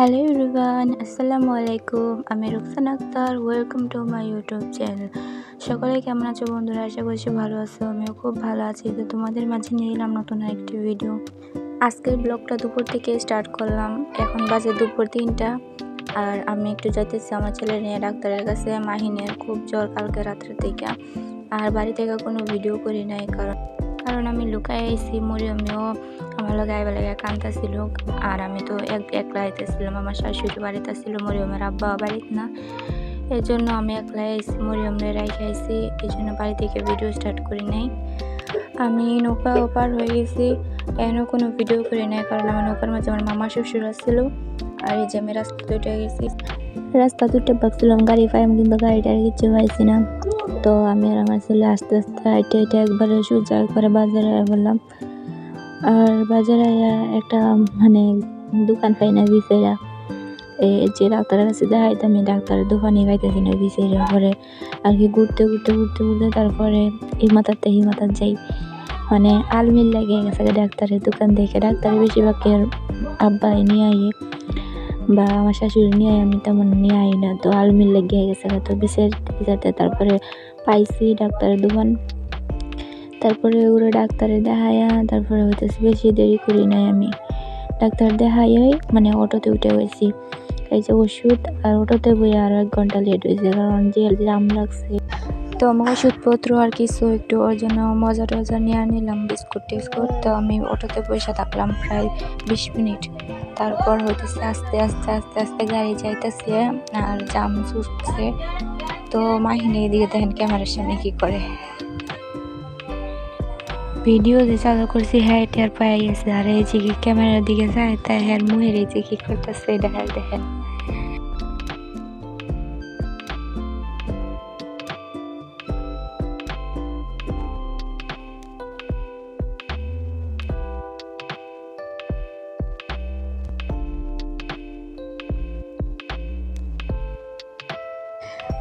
Hello everyone আসসালামু আলাইকুম আমি Ruksan Akter welcome to my YouTube channel সকলে কেমন আছো বন্ধুরা? আশা করছি ভালো আছো, আমিও খুব ভালো আছি। তো তোমাদের মাঝে নিয়ে এলাম নতুন একটি ভিডিও আজকের ব্লগটা দুপুর থেকে স্টার্ট করলাম। এখন বাজে দুপুর তিনটা। আর আমি একটু যাইতেছি আমার ছেলে নিয়ে ডাক্তারের কাছে। মাহিনের খুব জ্বর কালকে রাত্রের থেকে। আর বাড়ি থেকে কোনো ভিডিও করি নাই, কারণ কারণ আমি লুকাই আইছি মরিয়মেও আমার লগে আইবার লাগে কান্তাছিল আর আমি তো এক, একলা আইতেছিলাম আমার শাশুড়ি বাড়িতে ছিল মরিয়মের আব্বা বাড়িতে না। এই জন্য আমি একলা আইছি মরিয়মরে রাইখে আইছি এই জন্য বাড়ি থেকে ভিডিও স্টার্ট করি নাই। আমি নৌকা ওপার হয়ে গেছি এখনও কোনো ভিডিও করি নাই, কারণ আমার নৌকার মাঝে আমার মামা শ্বশুর আসছিল আর এই যে আমি রাস্তা দুইটা গেছি, রাস্তা দুটো ভাবছিলাম, গাড়ি পাইম কিন্তু গাড়িটার কিছু পাইছি না। তো আমি আর আমার ছেলে আস্তে আস্তে হাইটে হাইটে একবারে সোজা একবারে বাজারে বললাম আর বাজারে একটা মানে দোকান পাই না এই যে ডাক্তারের কাছে দেখাইতে আমি ডাক্তারের দোকানে পাইতেছি না বিচেরা পরে আর কি ঘুরতে ঘুরতে ঘুরতে ঘুরতে তারপরে এই মাথাতে এই মাথার যাই। মানে আলমির লাগে গেছে ডাক্তারের দোকান দেখে। ডাক্তারের বেশিরভাগের আব্বা নিয়ে আইয়ে। বা আমার শাশুড়ি নিয়ে আমি তেমন নিয়ে আই না, তো আলমির লেগে গেছে তো বিষের বিচারতে তারপরে পাইছি ডাক্তারের দোকান। তারপরে ওরা ডাক্তারে দেখাইয়া তারপরে হইতেছে বেশি দেরি করি নাই আমি। ডাক্তার দেখাই মানে অটোতে উঠে গেছি। এই যে ওষুধ, আর অটোতে বই আরও এক ঘণ্টা লেট হয়েছে কারণ যে জাম লাগছে তো আমার ওষুধপত্র আর কিছু একটু ওর জন্য মজা টজা নিয়ে নিলাম, বিস্কুট টিস্কুট। তো আমি অটোতে বসে থাকলাম প্রায় বিশ মিনিট। তারপর হইতেছে আস্তে আস্তে আস্তে আস্তে গাড়ি যাইতেছে আর জাম ছুটছে তো মাহিনী এদিকে দেখেন ক্যামেরার সামনে কি করে। ভিডিও যে চালু করছি হ্যাঁ টের পাই গেছে। আর এই যে ক্যামেরার দিকে যায়, তাই হ্যাঁ মুহের এই যে কি করতেছে দেখেন দেখেন।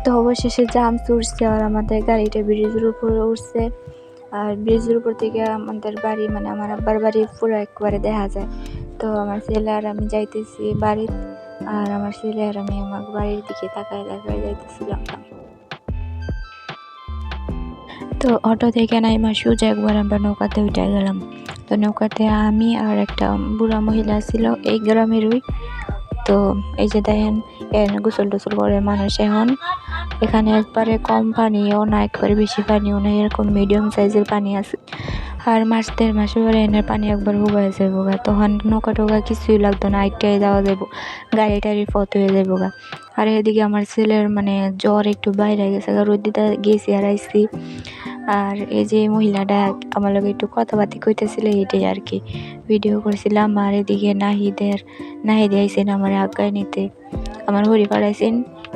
তো অবশেষে জাম চুরছে আর আমাদের গাড়িটা ব্রিজের উপরে উঠছে আর ব্রিজের উপর থেকে আমাদের বাড়ি মানে আমার আব্বার বাড়ি পুরো একবারে দেখা যায়। তো আমার ছেলে আর আমি যাইতেছি বাড়ির আর আমার ছেলে আর আমি আমার বাড়ির দিকে তাকায় তাকায় যাইতেছিলাম। তো অটো থেকে নাই মা সোজা একবার আমরা নৌকাতে উঠে গেলাম। তো নৌকাতে আমি আর একটা বুড়া মহিলা ছিল এই গ্রামেরই। তো এই যে দেখেন গোসল টোসল করে মানুষ এখন এখানে একবারে কম পানিও না একবারে বেশি পানিও না এরকম মিডিয়াম সাইজের পানি আছে। আর মাস, দেড় মাস পরে এনের পানি একবার হুগাই যাব গা। তখন নৌকা টোকা কিছুই লাগতো না আইটাই যাওয়া যাব গাড়ি টাড়ি ফত হয়ে যাব গা। আর এদিকে আমার ছেলের মানে জ্বর একটু বাইরে গেছে গা রোদিতে গেছি আর আইসি আর এই যে মহিলাটা আমার লগে একটু কথাবার্তি কইতেছিল, এটাই আর কি। ভিডিও করছিলাম আর এদিকে নাহিদের, নাহিদ আইসেন আমার আজ্ঞায় নিতে। আমার হরি পাড়াইছেন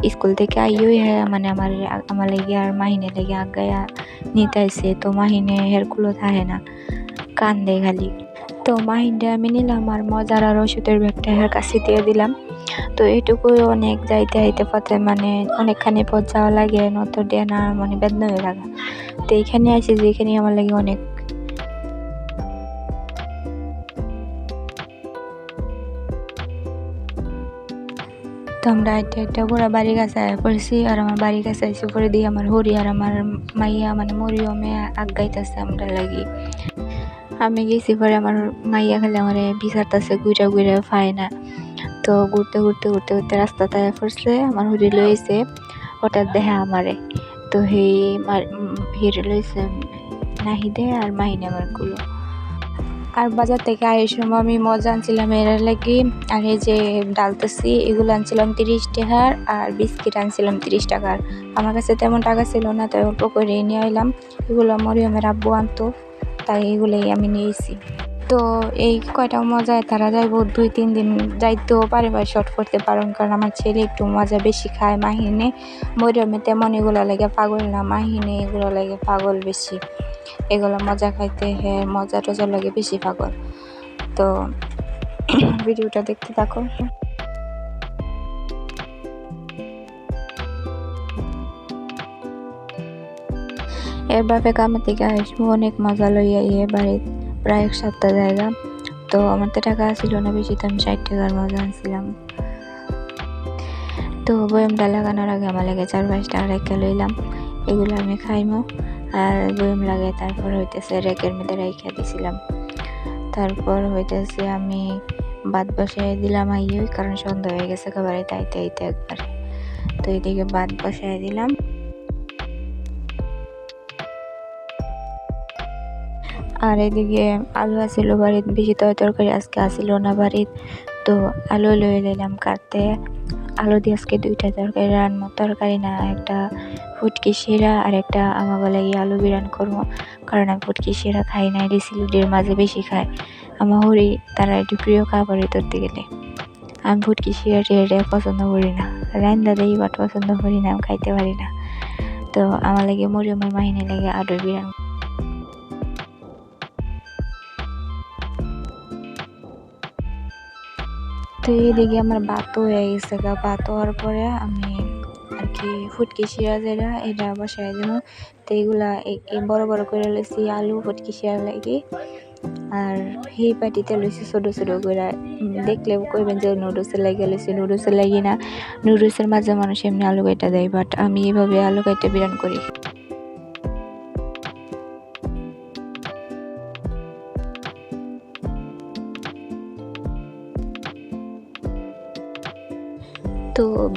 স্কুল থেকে আইও হ্যাঁ মানে আমার আমার লেগে আর মাহিনে লেগে আজ্ঞায় নিতে আইসে তো মাহিনে হেরকুলো থাকে না, কান্দে খালি। তো মাহিনটা আমি নিলাম আর মজার আর ওষুধের ব্যাগটা হের কাছে দিয়ে দিলাম। তো এটুকুই অনেক যাইতে আইতে পথে মানে অনেকখানি পথ যাওয়া লাগে নত ডেনা মানে বেদনা হয়ে লাগা। তো এইখানে আসি যে এখানে আমার লাগে অনেক তো আমরা একটা একটা পুরো বাড়ির কাছে পড়ছি আর আমার বাড়ির কাছে এসে পরে দিয়ে আমার হরি আর আমার মাইয়া মানে মরিয়মে আগাইতেছে আমরা লাগি। আমি গেছি পরে আমার মাইয়া খালি আমার বিচারতেছে ঘুরে ঘুরে পায় না। তো ঘুরতে ঘুরতে ঘুরতে ঘুরতে রাস্তাতে পড়ছে, আমার হরি লইছে হঠাৎ দেখা আমারে। তো সেই হিরে লইছে নাহিদে আর মাহিনে আমারগুলো আর বাজার থেকে আয়ের সময় আমি মজা আনছিলাম এর লাগি। আর এই যে ডালতেছি এগুলো আনছিলাম তিরিশ টাকার আর বিস্কিট আনছিলাম তিরিশ টাকার। আমার কাছে তেমন টাকা ছিল না, তাই অল্প করে নিয়ে এলাম এগুলো মরিয়মের আব্বু আনতো, তাই এগুলোই আমি নিয়েছি তো এই কয়টা মজায় তারা যাইব দুই, তিন দিন যাইতেও পারে বা শর্ট করতে পারেন, কারণ আমার ছেলে একটু মজা বেশি খায় মাহিনে। মরিয়মে তেমন এগুলো লাগে পাগল না, মাহিনে এগুলো লাগে পাগল বেশি। এগুলো মজা খাইতে হ্যাঁ মজা টজা লাগে বেশি পাগল। তো ভিডিওটা দেখতে থাকো। এর বাপে থেকে আসব, অনেক মজা লইয়া ইয়ে বাড়িতে প্রায় এক সপ্তাহ জায়গা। তো আমার তো টাকা ছিল না বেশি, তো আমি ষাট টাকার মজা আনছিলাম। তো বয়মটা লাগানোর আগে আমার লাগে চার পাঁচটা রেখে লইলাম। এগুলো আমি খাইমো। আর বয়ম লাগে তারপর হইতেছে রেকের মধ্যে রেখে দিছিলাম। তারপর হইতেছে আমি ভাত বসাই দিলাম আইয়ে কারণ সন্ধ্যা হয়ে গেছে খাবারে, তাইতে আইতে একবার। তো এইদিকে ভাত বসাই দিলাম। আর এদিকে আলু আসিল বাড়িত, বেশি তরকারি আজকে আসিল না বাড়িত। তো আলু লয়ে নিলাম কাটতে। আলু দিয়ে আজকে দুইটা তরকারি রান্না তরকারি না, একটা ফুটকি শিরা আর একটা আমাকে লাগে আলু বিরান করব। কারণ আমি ফুটকি শিরা খাই না, এটি সিলুটির মাঝে বেশি খাই আমার হরি, তারা একটু প্রিয় খাবারই ধরতে গেলে। আমি ফুটকি শিরা টিরা পছন্দ করি না। রান্দা দেই বাট পছন্দ করি না, আমি খাইতে পারি না। তো আমার লাগে মরিয়মের মাহিনী লাগে আলু বিরান তো এইদিকে আমার ভাতও হয়ে গেছে গা। ভাত হওয়ার পরে আমি আর কি ফুটকি শিরা যেটা এটা বসাই দেবো তো এইগুলা বড় বড় করে লইছি আলু, ফুটকি শিরা লাগে। আর সেই পাটিতে লইছি ছোটো ছোটো করে। দেখলে কইবেন যে নুডলসের লাগে লইছি নুডলসের লাগে না, নুডলসের মাঝে মানুষ এমনি আলু কাইটা দেয় বাট আমি এইভাবে আলু কাইটা বিরান করি।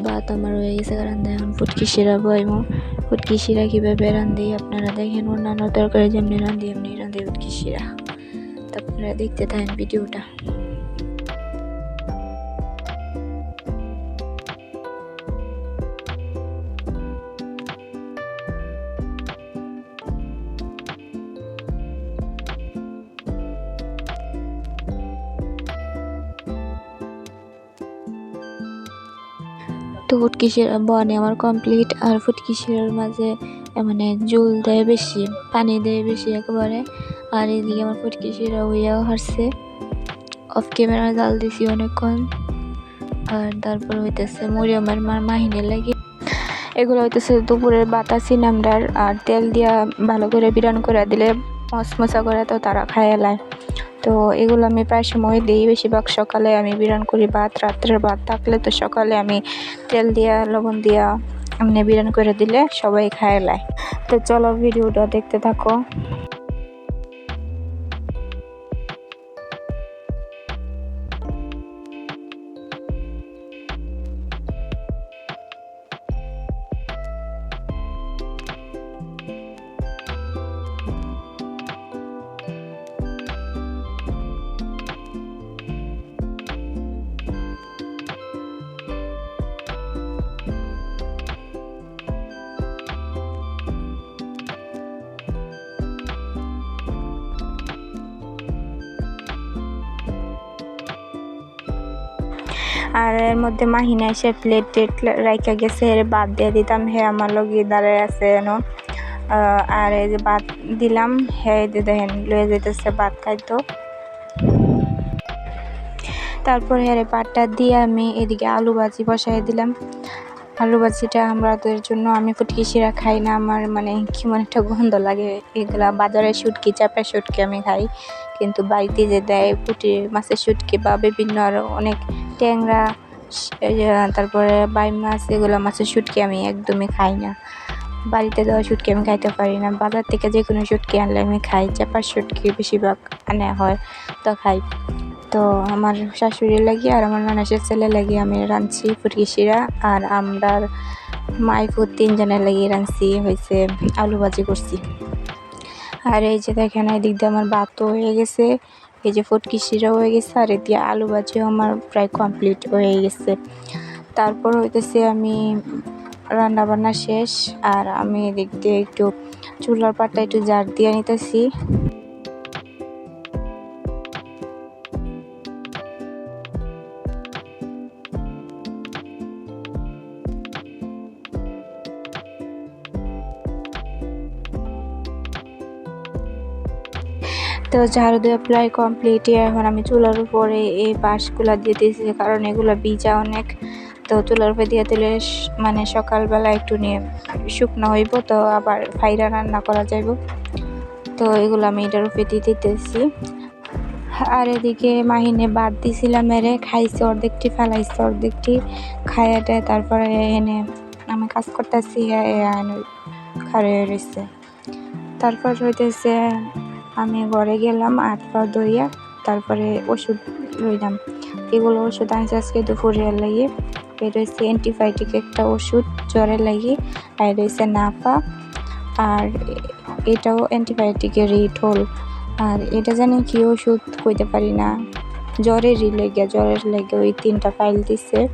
ভাত আমার হয়ে গেছে কারণ এখন ফুটকি শিরা বইমো। ফুটকি শিরা কীভাবে রান্ধি আপনারা দেখেন, অন্যান্য তরকারি যেমনি রান্ধি, এমনি রান্ধি ফুটকি শিরা। আপনারা দেখতে থাকেন ভিডিওটা। তো ফুটকি বনে আমার কমপ্লিট আর ফুটকি মাঝে মানে জল দেয় বেশি, পানি দেয় বেশি একেবারে। আর এদিকে আমার ফুটকি শিরা হইয়াও হারছে। অফ ক্যামেরা জাল দিছি অনেকক্ষণ। আর তারপর হইতেছে মরিয়মের মার মাহিনে লাগে। এগুলো হইতেছে দুপুরের বাতাসি নামডার। আর তেল দিয়া ভালো করে বিরান করে দিলে মশমশা করে তো তারা খায় এলায় তো এগুলো আমি প্রায় সময় দিই। বেশিরভাগ সকালে আমি বিরান করি ভাত, রাত্রের ভাত থাকলে তো সকালে আমি তেল দিয়া, লবণ দিয়া এমনি বিরান করে দিলে সবাই খায় লায় তো চলো ভিডিওটা দেখতে থাকো। আর এর মধ্যে মাহিনা এসে প্লেট টেট রাইখা গেছে, এর বাদ দিয়ে দিতাম, হে আমার লগে দাঁড়ায় আছে এন। আর এই যে ভাত দিলাম, হে দেখেন, লয়ে যেতেছে ভাত খাইতো। তারপরে এর পাটটা দিয়ে আমি এদিকে আলু ভাজি বসাই দিলাম। আলু ভাজিটা আমাদের জন্য, আমি ফুটকি শিরা খাই না, আমার মানে কেমন একটা গন্ধ লাগে। এগুলা বাজারে শুটকি চাপা শুটকি আমি খাই। কিন্তু বাড়িতে যে দেয় পুঁটি মাছের শুটকি বা বিভিন্ন আরও অনেক ট্যাংরা তারপরে বাই মাছ, এগুলো মাছের শুটকি আমি একদমই খাই না। বাড়িতে দেওয়া শুটকি আমি খাইতে পারি না। বাজার থেকে যে কোনো শুটকি আনলে আমি খাই। চাপার শুটকি বেশিরভাগ আনা হয়, তো খাই। তো আমার শাশুড়ি লাগি আর আমার নানাসের ছেলে লাগি আমি রাঁধছি ফুটকি শিরা আর আমরার মাইফুর তিনজনের লাগিয়ে রাঁধছি হয়েছে আলু ভাজি করছি। আর এই যে দেখেন, এদিক দিয়ে আমার ভাতও হয়ে গেছে। এই যে ফুটকি শিরা হয়ে গেছে, আর এদিকে আলু ভাজিও আমার প্রায় কমপ্লিট হয়ে গেছে। তারপর হইতেছে আমি রান্না বান্না শেষ, আর আমি এদিক দিয়ে একটু চুলার পাটটা একটু জার দিয়ে নিতেছি। তো ঝাড়ু দেওয়া প্রায় কমপ্লিট এখন আমি চুলার উপরে এই বাঁশগুলা দিয়ে দিয়েছি কারণ এগুলো ভিজা অনেক তো চুলার উপরে দিয়ে দিলে মানে সকালবেলা একটু নিয়ে শুকনো হইব তো আবার ফাইরা রান্না করা যাইব তো এগুলো আমি এটার উপরে দিয়ে দিতেছি আর এদিকে মাহিনে বাদ দিছিলাম মেরে খাইছে অর্ধেকটি ফেলাইছে অর্ধেকটি খাইয়াটে তারপরে এনে আমি কাজ করতেছি খারে রয়েছে তারপর হইতেছে আমি ঘরে গেলাম, হাত পা ধুইয়া তারপরে ওষুধ লইলাম। এগুলো ওষুধ আনছে আজকে দুপুরে লাগিয়ে এটা হচ্ছে অ্যান্টিবায়োটিক একটা ওষুধ, জ্বরের লাগি। আর হচ্ছে নাফা। আর এটাও অ্যান্টিবায়োটিকের রিঠোল আর এটা জানি কি ওষুধ কইতে পারি না। জ্বরেরই লেগে, জ্বরের লেগে ওই তিনটা ফাইল দিছে।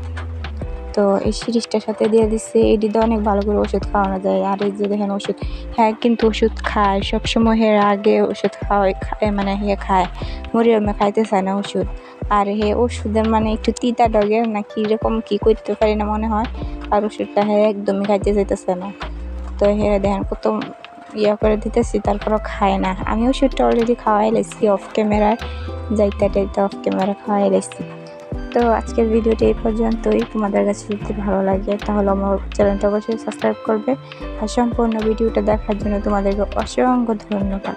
তো এই সিরিজটার সাথে দিয়ে দিচ্ছে এটিতে অনেক ভালো করে ওষুধ খাওয়ানো যায়। আর এই যে দেখেন ওষুধ হ্যাঁ কিন্তু ওষুধ খায়, সবসময় হের আগে ওষুধ খাওয়াই খায় মানে হে খায় মরিয়মে খাইতে চায় না ওষুধ। আর হে ওষুধের মানে একটু তিতা ডগের না কীরকম কী করতে পারি না মনে হয়, আর ওষুধটা হে একদমই খাইতে চাইতেছে না। তো হে দেখেন কত ইয়া করে দিতেছি, তারপরও খায় না। আমি ওষুধটা অলরেডি খাওয়াই লাইছি অফ ক্যামেরায় যাইতে টাইতে অফ ক্যামেরা খাওয়াই লাইছি। তো আজকের ভিডিওটি এই পর্যন্তই। তোমাদের কাছে যদি ভালো লাগে, তাহলে আমার চ্যানেলটা অবশ্যই সাবস্ক্রাইব করবে। আর সম্পূর্ণ ভিডিওটা দেখার জন্য তোমাদেরকে অসংখ্য ধন্যবাদ।